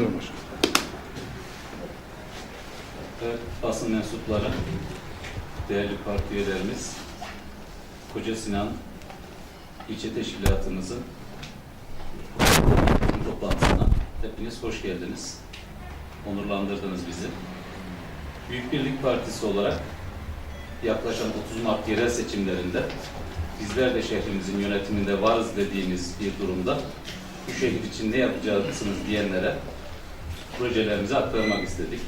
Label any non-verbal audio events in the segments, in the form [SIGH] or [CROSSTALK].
Buyurun başkanım. basın mensupları, değerli parti üyelerimiz, Koca Sinan ilçe teşkilatımızın toplantısına hepiniz hoş geldiniz. Onurlandırdınız bizi. Büyük Birlik Partisi olarak yaklaşan 30 Mart yerel seçimlerinde bizler de şehrimizin yönetiminde varız dediğimiz bir durumda bu şehir için ne yapacaksınız diyenlere projelerimizi aktarmak istedik.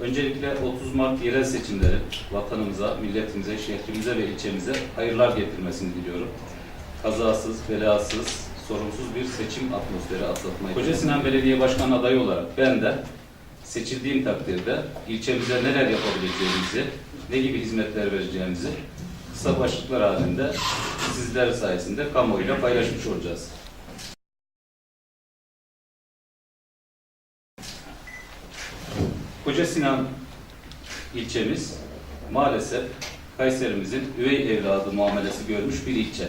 Öncelikle 30 Mart yerel seçimleri vatanımıza, milletimize, şehrimize ve ilçemize hayırlar getirmesini diliyorum. Kazasız, belasız, sorumsuz bir seçim atmosferi atlatmayı. Koca Sinan Belediye Başkanı adayı olarak ben de seçildiğim takdirde ilçemize neler yapabileceğimizi, ne gibi hizmetler vereceğimizi kısa başlıklar halinde sizler sayesinde kamuoyuyla paylaşmış olacağız. Koca Sinan ilçemiz maalesef Kayserimizin üvey evladı muamelesi görmüş bir ilçe.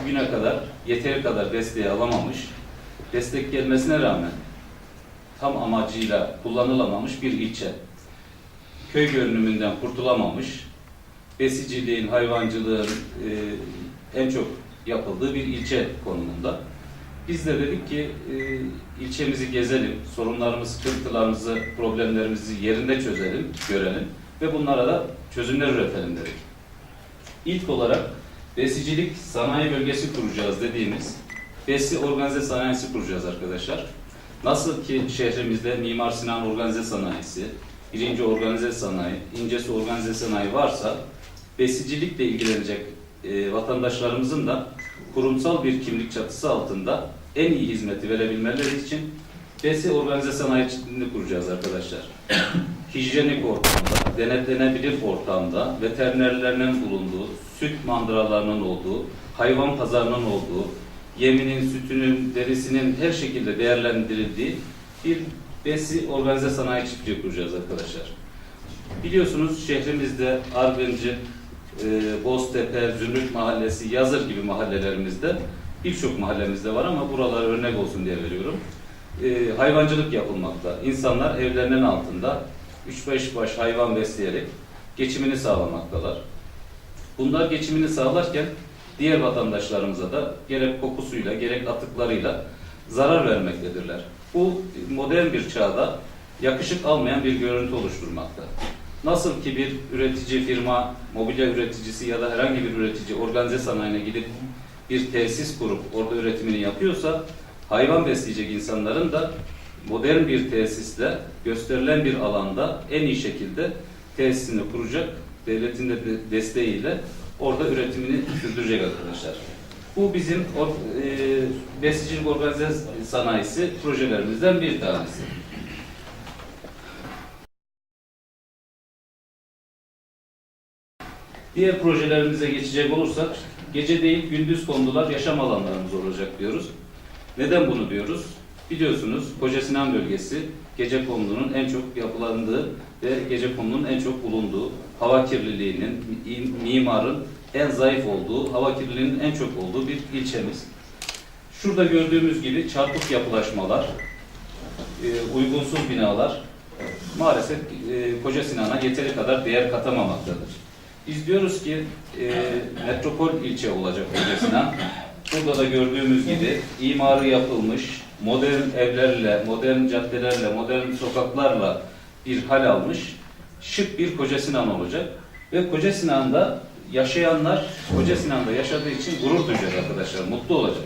Bugüne kadar yeteri kadar desteği alamamış, destek gelmesine rağmen tam amacıyla kullanılamamış bir ilçe. Köy görünümünden kurtulamamış, besiciliğin, hayvancılığın e, en çok yapıldığı bir ilçe konumunda. Biz de dedik ki e, ilçemizi gezelim, sorunlarımızı, sıkıntılarımızı, problemlerimizi yerinde çözelim, görelim ve bunlara da çözümler üretelim dedik. İlk olarak besicilik sanayi bölgesi kuracağız dediğimiz besi organize sanayisi kuracağız arkadaşlar. Nasıl ki şehrimizde Mimar Sinan Organize Sanayisi, birinci organize sanayi, incesi organize sanayi varsa besicilikle ilgilenecek e, vatandaşlarımızın da kurumsal bir kimlik çatısı altında en iyi hizmeti verebilmeleri için besi organize sanayiciliğini kuracağız arkadaşlar. [COUGHS] Hijyenik ortamda, denetlenebilir ortamda, veterinerlerinin bulunduğu, süt mandıralarının olduğu, hayvan pazarının olduğu, yeminin, sütünün, derisinin her şekilde değerlendirildiği bir besi organize sanayi çiftliği kuracağız arkadaşlar. Biliyorsunuz şehrimizde Argıncı, e, Boztepe, Zümrüt Mahallesi, Yazır gibi mahallelerimizde birçok mahallemizde var ama buralar örnek olsun diye veriyorum. E, hayvancılık yapılmakta. İnsanlar evlerinin altında 3-5 baş hayvan besleyerek geçimini sağlamaktalar. Bunlar geçimini sağlarken diğer vatandaşlarımıza da gerek kokusuyla gerek atıklarıyla zarar vermektedirler. Bu modern bir çağda yakışık almayan bir görüntü oluşturmakta. Nasıl ki bir üretici firma, mobilya üreticisi ya da herhangi bir üretici organize sanayine gidip bir tesis kurup orada üretimini yapıyorsa hayvan besleyecek insanların da modern bir tesisle gösterilen bir alanda en iyi şekilde tesisini kuracak devletin de de- desteğiyle orada üretimini sürdürecek arkadaşlar. Bu bizim e, besleyicilik organize sanayisi projelerimizden bir tanesi. Diğer projelerimize geçecek olursak gece değil gündüz kondular yaşam alanlarımız olacak diyoruz. Neden bunu diyoruz? Biliyorsunuz Koca Sinan bölgesi gece konunun en çok yapılandığı ve gece konunun en çok bulunduğu, hava kirliliğinin, mi- mimarın en zayıf olduğu, hava kirliliğinin en çok olduğu bir ilçemiz. Şurada gördüğümüz gibi çarpık yapılaşmalar, e, uygunsuz binalar maalesef e, Koca Sinan'a yeteri kadar değer katamamaktadır. Biz diyoruz ki e, metropol ilçe olacak Koca Sinan. Burada da gördüğümüz gibi imarı yapılmış, modern evlerle, modern caddelerle, modern sokaklarla bir hal almış, şık bir Koca Sinan olacak. Ve Koca Sinan'da yaşayanlar Koca Sinan'da yaşadığı için gurur duyacak arkadaşlar, mutlu olacak.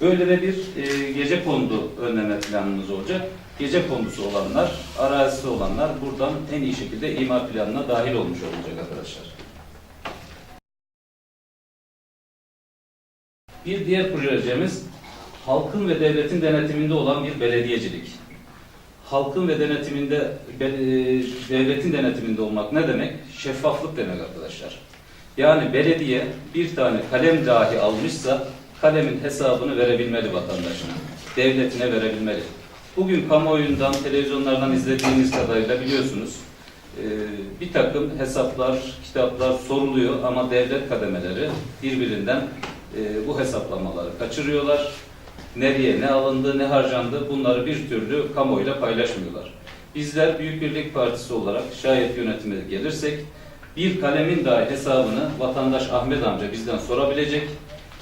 Böyle de bir e, gece kondu önleme planımız olacak. Gece kondusu olanlar, arazisi olanlar buradan en iyi şekilde imar planına dahil olmuş olacak arkadaşlar. Bir diğer projemiz halkın ve devletin denetiminde olan bir belediyecilik. Halkın ve denetiminde, e, devletin denetiminde olmak ne demek? Şeffaflık demek arkadaşlar. Yani belediye bir tane kalem dahi almışsa kalemin hesabını verebilmeli vatandaşına, devletine verebilmeli. Bugün kamuoyundan, televizyonlardan izlediğiniz kadarıyla biliyorsunuz e, bir takım hesaplar, kitaplar soruluyor ama devlet kademeleri birbirinden e, bu hesaplamaları kaçırıyorlar nereye ne alındı, ne harcandı bunları bir türlü kamuoyuyla paylaşmıyorlar. Bizler Büyük Birlik Partisi olarak şayet yönetime gelirsek bir kalemin dahi hesabını vatandaş Ahmet amca bizden sorabilecek.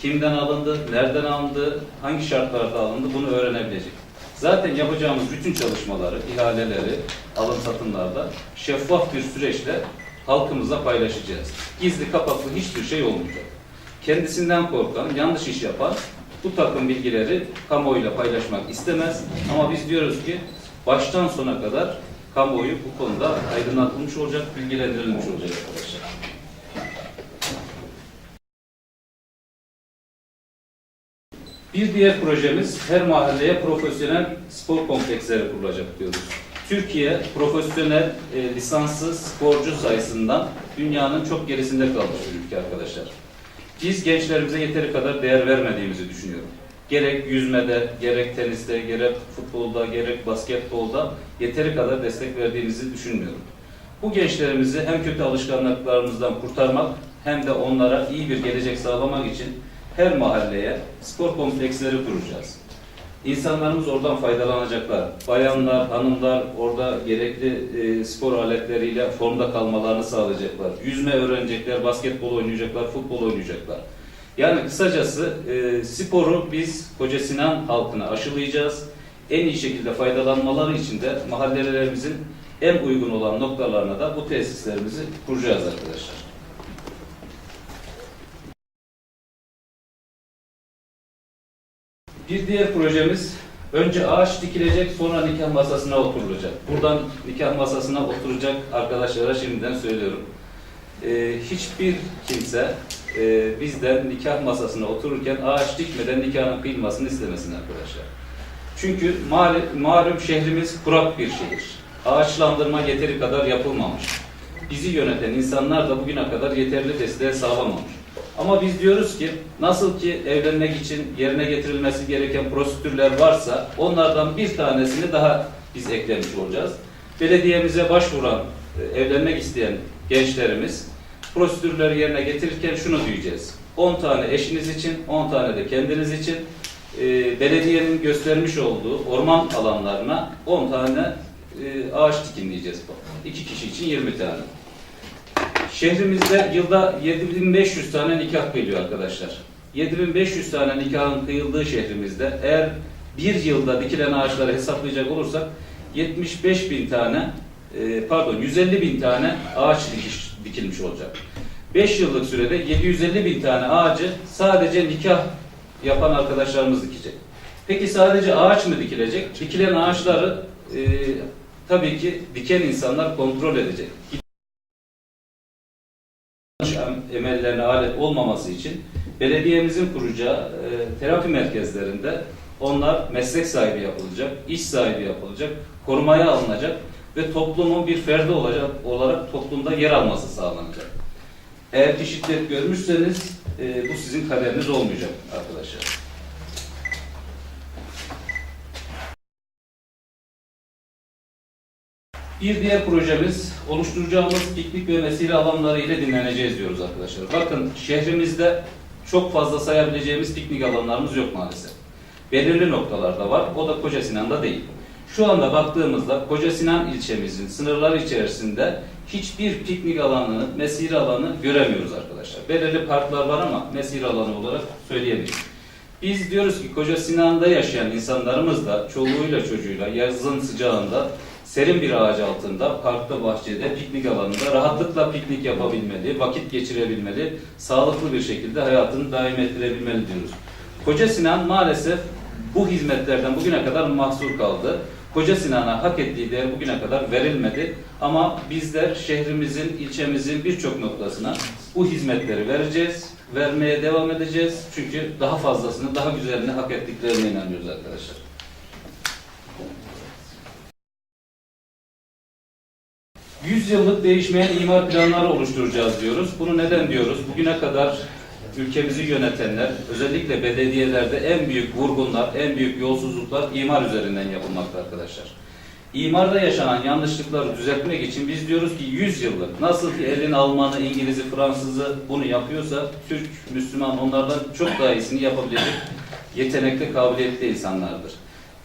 Kimden alındı, nereden alındı, hangi şartlarda alındı bunu öğrenebilecek. Zaten yapacağımız bütün çalışmaları, ihaleleri, alım satımlarda şeffaf bir süreçle halkımıza paylaşacağız. Gizli kapaklı hiçbir şey olmayacak. Kendisinden korkan, yanlış iş yapan bu takım bilgileri kamuoyuyla paylaşmak istemez. Ama biz diyoruz ki baştan sona kadar kamuoyu bu konuda aydınlatılmış olacak, bilgilendirilmiş olacak arkadaşlar. Bir diğer projemiz her mahalleye profesyonel spor kompleksleri kurulacak diyoruz. Türkiye profesyonel e, lisanslı sporcu sayısından dünyanın çok gerisinde kalmış bir ülke arkadaşlar. Biz gençlerimize yeteri kadar değer vermediğimizi düşünüyorum. Gerek yüzmede, gerek teniste, gerek futbolda, gerek basketbolda yeteri kadar destek verdiğimizi düşünmüyorum. Bu gençlerimizi hem kötü alışkanlıklarımızdan kurtarmak hem de onlara iyi bir gelecek sağlamak için her mahalleye spor kompleksleri kuracağız. İnsanlarımız oradan faydalanacaklar. Bayanlar, hanımlar orada gerekli e, spor aletleriyle formda kalmalarını sağlayacaklar. Yüzme öğrenecekler, basketbol oynayacaklar, futbol oynayacaklar. Yani kısacası e, sporu biz Koca Sinan halkına aşılayacağız. En iyi şekilde faydalanmaları için de mahallelerimizin en uygun olan noktalarına da bu tesislerimizi kuracağız arkadaşlar. Bir diğer projemiz önce ağaç dikilecek sonra nikah masasına oturulacak. Buradan nikah masasına oturacak arkadaşlara şimdiden söylüyorum. Ee, hiçbir kimse e, bizden nikah masasına otururken ağaç dikmeden nikahın kıyılmasını istemesin arkadaşlar. Çünkü malum, malum şehrimiz kurak bir şehir. Ağaçlandırma yeteri kadar yapılmamış. Bizi yöneten insanlar da bugüne kadar yeterli desteği sağlamamış. Ama biz diyoruz ki nasıl ki evlenmek için yerine getirilmesi gereken prosedürler varsa onlardan bir tanesini daha biz eklemiş olacağız. Belediyemize başvuran, e, evlenmek isteyen gençlerimiz prosedürleri yerine getirirken şunu diyeceğiz. 10 tane eşiniz için, 10 tane de kendiniz için e, belediyenin göstermiş olduğu orman alanlarına 10 tane e, ağaç dikin diyeceğiz. 2 kişi için 20 tane. Şehrimizde yılda 7500 tane nikah kıyılıyor arkadaşlar. 7500 tane nikahın kıyıldığı şehrimizde eğer bir yılda dikilen ağaçları hesaplayacak olursak 75 bin tane e, pardon 150 bin tane ağaç dikiş, dikilmiş olacak. 5 yıllık sürede 750 bin tane ağacı sadece nikah yapan arkadaşlarımız dikecek. Peki sadece ağaç mı dikilecek? Dikilen ağaçları e, tabii ki diken insanlar kontrol edecek. Belediyemizin kuracağı e, terapi merkezlerinde onlar meslek sahibi yapılacak, iş sahibi yapılacak, korumaya alınacak ve toplumun bir ferdi olacak olarak toplumda yer alması sağlanacak. Eğer ki şiddet görmüşseniz e, bu sizin kaderiniz olmayacak arkadaşlar. Bir diğer projemiz oluşturacağımız piknik ve mesire alanları ile dinleneceğiz diyoruz arkadaşlar. Bakın şehrimizde çok fazla sayabileceğimiz piknik alanlarımız yok maalesef. Belirli noktalarda var. O da Koca Sinan'da değil. Şu anda baktığımızda Koca Sinan ilçemizin sınırları içerisinde hiçbir piknik alanı, mesire alanı göremiyoruz arkadaşlar. Belirli parklar var ama mesire alanı olarak söyleyemeyiz. Biz diyoruz ki Koca Sinan'da yaşayan insanlarımız da çoluğuyla çocuğuyla yazın sıcağında serin bir ağaç altında, parkta, bahçede, piknik alanında rahatlıkla piknik yapabilmeli, vakit geçirebilmeli, sağlıklı bir şekilde hayatını daim ettirebilmeli diyoruz. Koca Sinan maalesef bu hizmetlerden bugüne kadar mahsur kaldı. Koca Sinan'a hak ettiği değer bugüne kadar verilmedi. Ama bizler şehrimizin, ilçemizin birçok noktasına bu hizmetleri vereceğiz, vermeye devam edeceğiz. Çünkü daha fazlasını, daha güzelini hak ettiklerine inanıyoruz arkadaşlar. Yüz yıllık değişmeyen imar planları oluşturacağız diyoruz. Bunu neden diyoruz? Bugüne kadar ülkemizi yönetenler, özellikle belediyelerde en büyük vurgunlar, en büyük yolsuzluklar imar üzerinden yapılmakta arkadaşlar. İmarda yaşanan yanlışlıkları düzeltmek için biz diyoruz ki 100 yıllık nasıl ki elin Almanı, İngiliz'i, Fransız'ı bunu yapıyorsa Türk, Müslüman onlardan çok daha iyisini yapabilecek yetenekli, kabiliyetli insanlardır.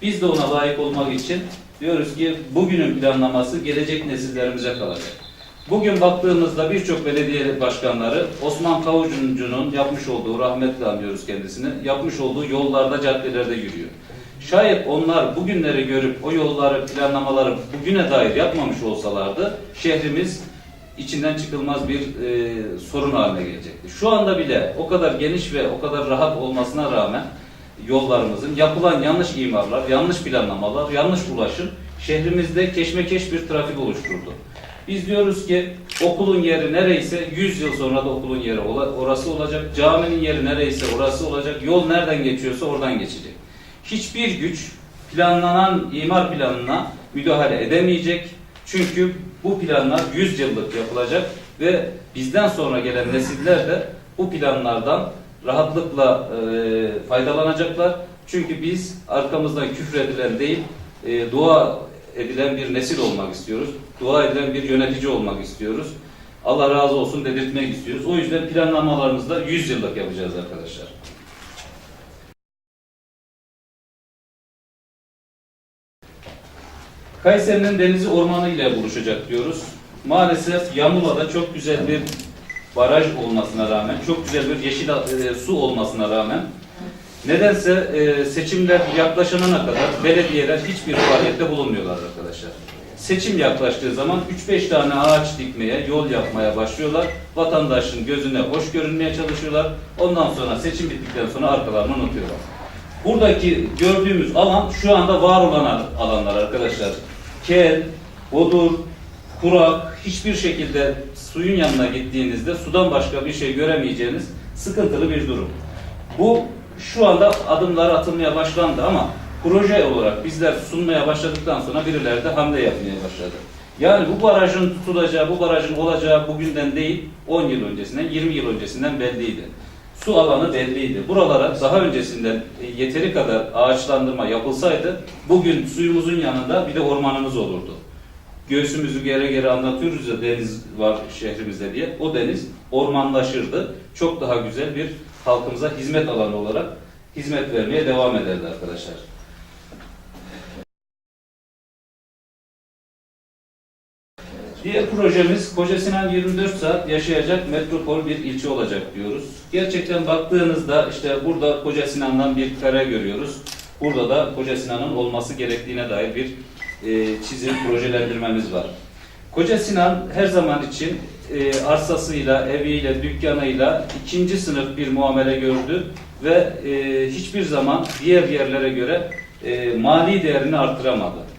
Biz de ona layık olmak için diyoruz ki bugünün planlaması gelecek nesillerimize kalacak. Bugün baktığımızda birçok belediye başkanları Osman Kavucu'nun yapmış olduğu, rahmetli anıyoruz kendisini, yapmış olduğu yollarda, caddelerde yürüyor. Şayet onlar bugünleri görüp o yolları, planlamaları bugüne dair yapmamış olsalardı şehrimiz içinden çıkılmaz bir e, sorun haline gelecekti. Şu anda bile o kadar geniş ve o kadar rahat olmasına rağmen yollarımızın yapılan yanlış imarlar, yanlış planlamalar, yanlış ulaşım şehrimizde keşmekeş bir trafik oluşturdu. Biz diyoruz ki okulun yeri nereyse 100 yıl sonra da okulun yeri orası olacak. Caminin yeri nereyse orası olacak. Yol nereden geçiyorsa oradan geçecek. Hiçbir güç planlanan imar planına müdahale edemeyecek. Çünkü bu planlar 100 yıllık yapılacak ve bizden sonra gelen nesiller de bu planlardan rahatlıkla e, faydalanacaklar. Çünkü biz arkamızdan küfredilen değil, e, dua edilen bir nesil olmak istiyoruz. Dua edilen bir yönetici olmak istiyoruz. Allah razı olsun dedirtmek istiyoruz. O yüzden planlamalarımızı da 100 yıllık yapacağız arkadaşlar. Kayseri'nin denizi ormanı ile buluşacak diyoruz. Maalesef Yamula'da çok güzel bir baraj olmasına rağmen, çok güzel bir yeşil e, su olmasına rağmen nedense e, seçimler yaklaşana kadar belediyeler hiçbir faaliyette bulunmuyorlar arkadaşlar. Seçim yaklaştığı zaman 3-5 tane ağaç dikmeye, yol yapmaya başlıyorlar. Vatandaşın gözüne hoş görünmeye çalışıyorlar. Ondan sonra seçim bittikten sonra arkalarını unutuyorlar. Buradaki gördüğümüz alan şu anda var olan alanlar arkadaşlar. Kel, bodur, kurak, hiçbir şekilde suyun yanına gittiğinizde sudan başka bir şey göremeyeceğiniz sıkıntılı bir durum. Bu şu anda adımlar atılmaya başlandı ama proje olarak bizler sunmaya başladıktan sonra birileri de hamle yapmaya başladı. Yani bu barajın tutulacağı, bu barajın olacağı bugünden değil, 10 yıl öncesinden, 20 yıl öncesinden belliydi. Su alanı belliydi. Buralara daha öncesinden yeteri kadar ağaçlandırma yapılsaydı bugün suyumuzun yanında bir de ormanımız olurdu. Göğsümüzü gere gere anlatıyoruz ya deniz var şehrimizde diye. O deniz ormanlaşırdı. Çok daha güzel bir halkımıza hizmet alanı olarak hizmet vermeye devam ederdi arkadaşlar. Diğer projemiz Koca Sinan 24 saat yaşayacak metropol bir ilçe olacak diyoruz. Gerçekten baktığınızda işte burada Koca Sinan'dan bir kare görüyoruz. Burada da Koca Sinan'ın olması gerektiğine dair bir e, çizim projelendirmemiz var. Koca Sinan her zaman için e, arsasıyla, eviyle, dükkanıyla ikinci sınıf bir muamele gördü ve e, hiçbir zaman diğer yerlere göre e, mali değerini arttıramadı.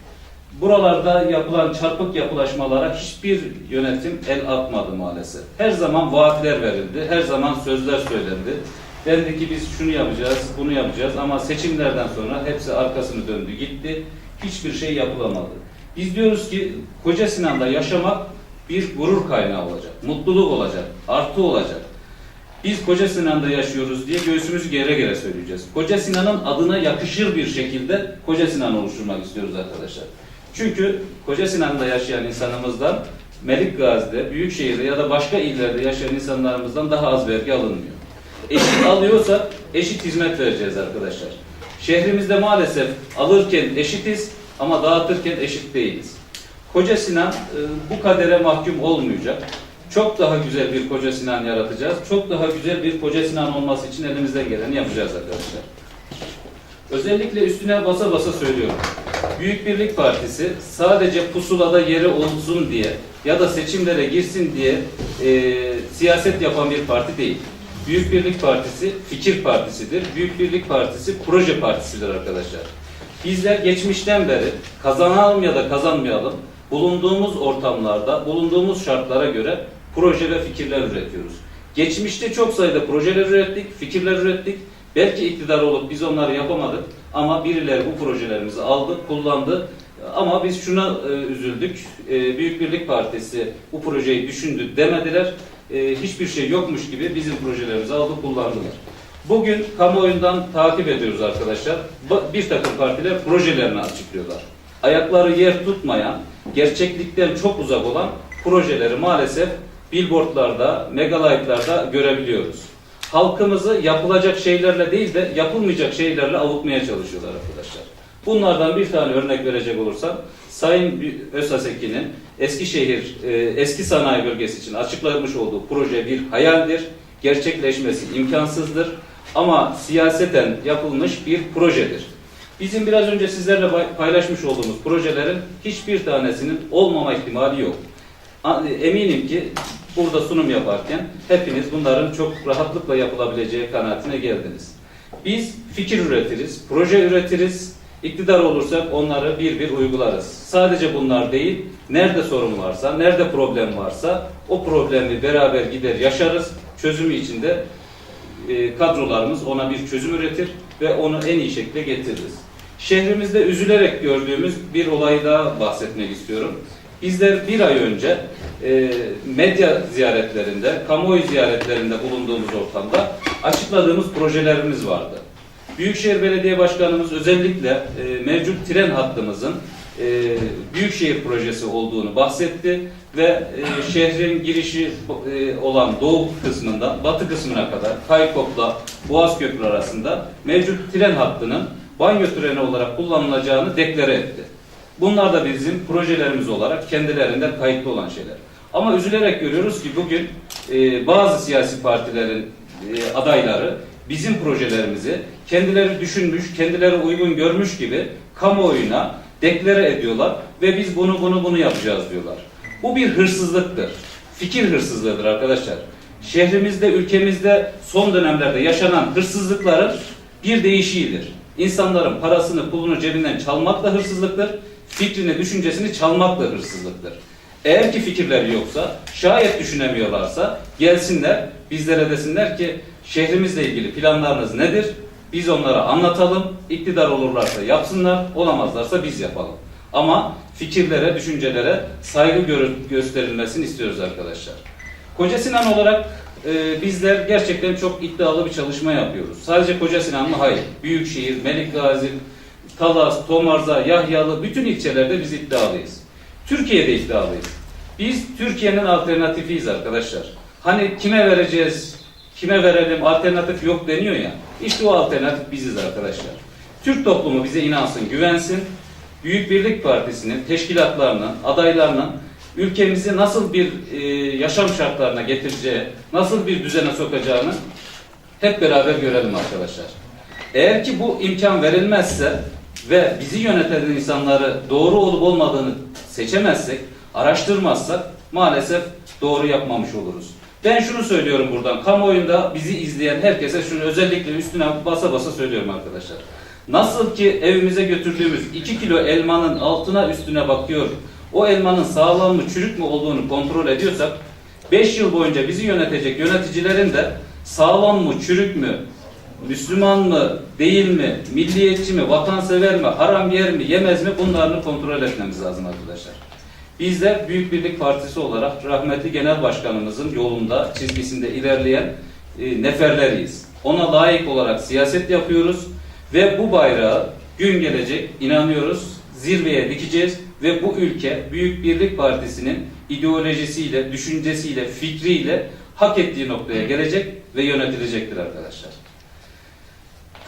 Buralarda yapılan çarpık yapılaşmalara hiçbir yönetim el atmadı maalesef. Her zaman vaatler verildi, her zaman sözler söylendi. Dendi ki biz şunu yapacağız, bunu yapacağız ama seçimlerden sonra hepsi arkasını döndü gitti. Hiçbir şey yapılamadı. Biz diyoruz ki Koca Sinan'da yaşamak bir gurur kaynağı olacak, mutluluk olacak, artı olacak. Biz Koca Sinan'da yaşıyoruz diye göğsümüzü gere gere söyleyeceğiz. Koca Sinan'ın adına yakışır bir şekilde Koca Sinan oluşturmak istiyoruz arkadaşlar. Çünkü Koca Sinan'da yaşayan insanımızdan Melik Gazi'de, Büyükşehir'de ya da başka illerde yaşayan insanlarımızdan daha az vergi alınmıyor. Eşit alıyorsa eşit hizmet vereceğiz arkadaşlar. Şehrimizde maalesef alırken eşitiz ama dağıtırken eşit değiliz. Koca Sinan e, bu kadere mahkum olmayacak. Çok daha güzel bir Koca Sinan yaratacağız. Çok daha güzel bir Koca Sinan olması için elimizden geleni yapacağız arkadaşlar. Özellikle üstüne basa basa söylüyorum. Büyük Birlik Partisi sadece pusulada yeri olsun diye ya da seçimlere girsin diye e, siyaset yapan bir parti değil. Büyük Birlik Partisi fikir partisidir. Büyük Birlik Partisi proje partisidir arkadaşlar. Bizler geçmişten beri kazanalım ya da kazanmayalım bulunduğumuz ortamlarda, bulunduğumuz şartlara göre proje ve fikirler üretiyoruz. Geçmişte çok sayıda projeler ürettik, fikirler ürettik. Belki iktidar olup biz onları yapamadık ama birileri bu projelerimizi aldı, kullandı. Ama biz şuna e, üzüldük. E, Büyük Birlik Partisi bu projeyi düşündü demediler. E, hiçbir şey yokmuş gibi bizim projelerimizi aldı, kullandılar. Bugün kamuoyundan takip ediyoruz arkadaşlar. Bir takım partiler projelerini açıklıyorlar. Ayakları yer tutmayan, gerçeklikten çok uzak olan projeleri maalesef billboardlarda, megalaytlarda görebiliyoruz. halkımızı yapılacak şeylerle değil de yapılmayacak şeylerle avutmaya çalışıyorlar arkadaşlar. Bunlardan bir tane örnek verecek olursam Sayın Özhaseki'nin Eskişehir e, eski sanayi bölgesi için açıklamış olduğu proje bir hayaldir. Gerçekleşmesi imkansızdır. Ama siyaseten yapılmış bir projedir. Bizim biraz önce sizlerle paylaşmış olduğumuz projelerin hiçbir tanesinin olmama ihtimali yok. Eminim ki burada sunum yaparken hepiniz bunların çok rahatlıkla yapılabileceği kanaatine geldiniz. Biz fikir üretiriz, proje üretiriz, iktidar olursak onları bir bir uygularız. Sadece bunlar değil, nerede sorun varsa, nerede problem varsa o problemi beraber gider yaşarız. Çözümü içinde e, kadrolarımız ona bir çözüm üretir ve onu en iyi şekilde getiririz. Şehrimizde üzülerek gördüğümüz bir olayı daha bahsetmek istiyorum. Bizler bir ay önce e, medya ziyaretlerinde, kamuoyu ziyaretlerinde bulunduğumuz ortamda açıkladığımız projelerimiz vardı. Büyükşehir Belediye Başkanımız özellikle e, mevcut tren hattımızın e, Büyükşehir projesi olduğunu bahsetti ve e, şehrin girişi e, olan doğu kısmından batı kısmına kadar Kaykop'la Boğaz Köprü arasında mevcut tren hattının banyo treni olarak kullanılacağını deklare etti. Bunlar da bizim projelerimiz olarak kendilerinden kayıtlı olan şeyler. Ama üzülerek görüyoruz ki bugün e, bazı siyasi partilerin e, adayları bizim projelerimizi kendileri düşünmüş, kendileri uygun görmüş gibi kamuoyuna deklare ediyorlar ve biz bunu bunu bunu yapacağız diyorlar. Bu bir hırsızlıktır. Fikir hırsızlığıdır arkadaşlar. Şehrimizde, ülkemizde son dönemlerde yaşanan hırsızlıkların bir değişiğidir. İnsanların parasını, pulunu cebinden çalmak da hırsızlıktır. Fikrini, düşüncesini çalmak da hırsızlıktır. Eğer ki fikirleri yoksa, şayet düşünemiyorlarsa gelsinler, bizlere desinler ki şehrimizle ilgili planlarınız nedir? Biz onlara anlatalım, iktidar olurlarsa yapsınlar, olamazlarsa biz yapalım. Ama fikirlere, düşüncelere saygı gösterilmesini istiyoruz arkadaşlar. Koca Sinan olarak e, bizler gerçekten çok iddialı bir çalışma yapıyoruz. Sadece Koca Sinan mı? Hayır. Büyükşehir, Melik Gazi, Talas, Tomarza, Yahyalı bütün ilçelerde biz iddialıyız. Türkiye'de iddialıyız. Biz Türkiye'nin alternatifiyiz arkadaşlar. Hani kime vereceğiz, kime verelim alternatif yok deniyor ya. İşte o alternatif biziz arkadaşlar. Türk toplumu bize inansın, güvensin. Büyük Birlik Partisi'nin teşkilatlarının, adaylarının ülkemizi nasıl bir e, yaşam şartlarına getireceği, nasıl bir düzene sokacağını hep beraber görelim arkadaşlar. Eğer ki bu imkan verilmezse ve bizi yöneten insanları doğru olup olmadığını seçemezsek, araştırmazsak maalesef doğru yapmamış oluruz. Ben şunu söylüyorum buradan, kamuoyunda bizi izleyen herkese şunu özellikle üstüne basa basa söylüyorum arkadaşlar. Nasıl ki evimize götürdüğümüz 2 kilo elmanın altına üstüne bakıyor, o elmanın sağlam mı çürük mü olduğunu kontrol ediyorsak, 5 yıl boyunca bizi yönetecek yöneticilerin de sağlam mı, çürük mü, Müslüman mı, değil mi, milliyetçi mi, vatansever mi, haram yer mi, yemez mi bunlarını kontrol etmemiz lazım arkadaşlar. Bizler Büyük Birlik Partisi olarak rahmetli Genel Başkanımızın yolunda, çizgisinde ilerleyen e, neferleriyiz. Ona layık olarak siyaset yapıyoruz ve bu bayrağı gün gelecek inanıyoruz zirveye dikeceğiz ve bu ülke Büyük Birlik Partisi'nin ideolojisiyle, düşüncesiyle, fikriyle hak ettiği noktaya gelecek ve yönetilecektir arkadaşlar.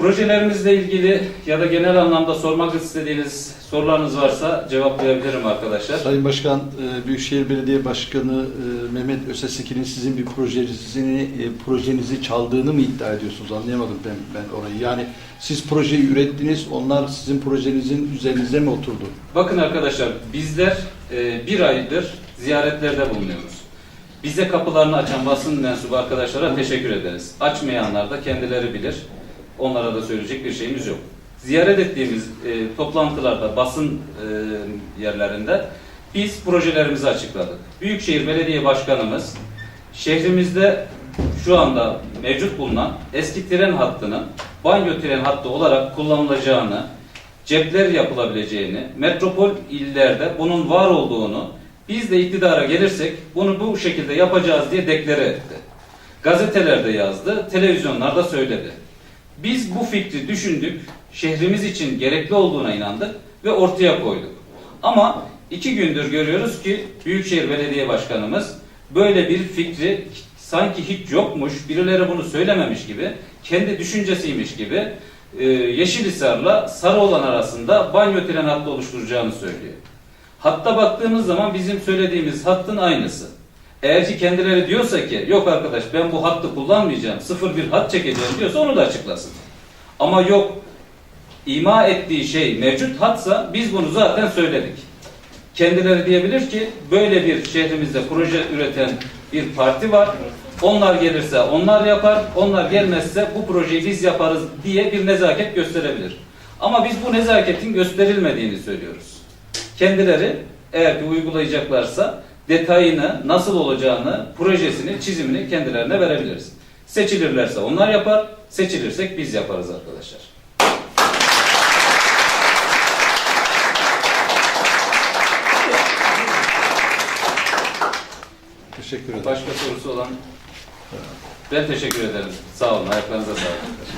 Projelerimizle ilgili ya da genel anlamda sormak istediğiniz sorularınız varsa cevaplayabilirim arkadaşlar. Sayın Başkan, e, Büyükşehir Belediye Başkanı e, Mehmet Ösesekin'in sizin bir projesini, e, projenizi çaldığını mı iddia ediyorsunuz? Anlayamadım ben, ben orayı. Yani siz projeyi ürettiniz, onlar sizin projenizin üzerinize mi oturdu? Bakın arkadaşlar, bizler bir aydır ziyaretlerde bulunuyoruz. Bize kapılarını açan basın mensubu arkadaşlara teşekkür ederiz. Açmayanlar da kendileri bilir. Onlara da söyleyecek bir şeyimiz yok. Ziyaret ettiğimiz e, toplantılarda, basın e, yerlerinde biz projelerimizi açıkladık. Büyükşehir Belediye Başkanımız şehrimizde şu anda mevcut bulunan eski tren hattının banyo tren hattı olarak kullanılacağını, cepler yapılabileceğini, metropol illerde bunun var olduğunu, biz de iktidara gelirsek bunu bu şekilde yapacağız diye deklare etti. Gazetelerde yazdı, televizyonlarda söyledi. Biz bu fikri düşündük, şehrimiz için gerekli olduğuna inandık ve ortaya koyduk. Ama iki gündür görüyoruz ki Büyükşehir Belediye Başkanımız böyle bir fikri sanki hiç yokmuş, birileri bunu söylememiş gibi, kendi düşüncesiymiş gibi e, Yeşilhisar'la Sarıoğlan arasında banyo tren hattı oluşturacağını söylüyor. Hatta baktığımız zaman bizim söylediğimiz hattın aynısı. Eğer ki kendileri diyorsa ki yok arkadaş ben bu hattı kullanmayacağım, sıfır bir hat çekeceğim diyorsa onu da açıklasın. Ama yok ima ettiği şey mevcut hatsa biz bunu zaten söyledik. Kendileri diyebilir ki böyle bir şehrimizde proje üreten bir parti var. Onlar gelirse onlar yapar, onlar gelmezse bu projeyi biz yaparız diye bir nezaket gösterebilir. Ama biz bu nezaketin gösterilmediğini söylüyoruz. Kendileri eğer ki uygulayacaklarsa detayını, nasıl olacağını, projesini, çizimini kendilerine verebiliriz. Seçilirlerse onlar yapar, seçilirsek biz yaparız arkadaşlar. Teşekkür ederim. Başka sorusu olan? Ben teşekkür ederim. Sağ olun. Ayaklarınıza sağlık.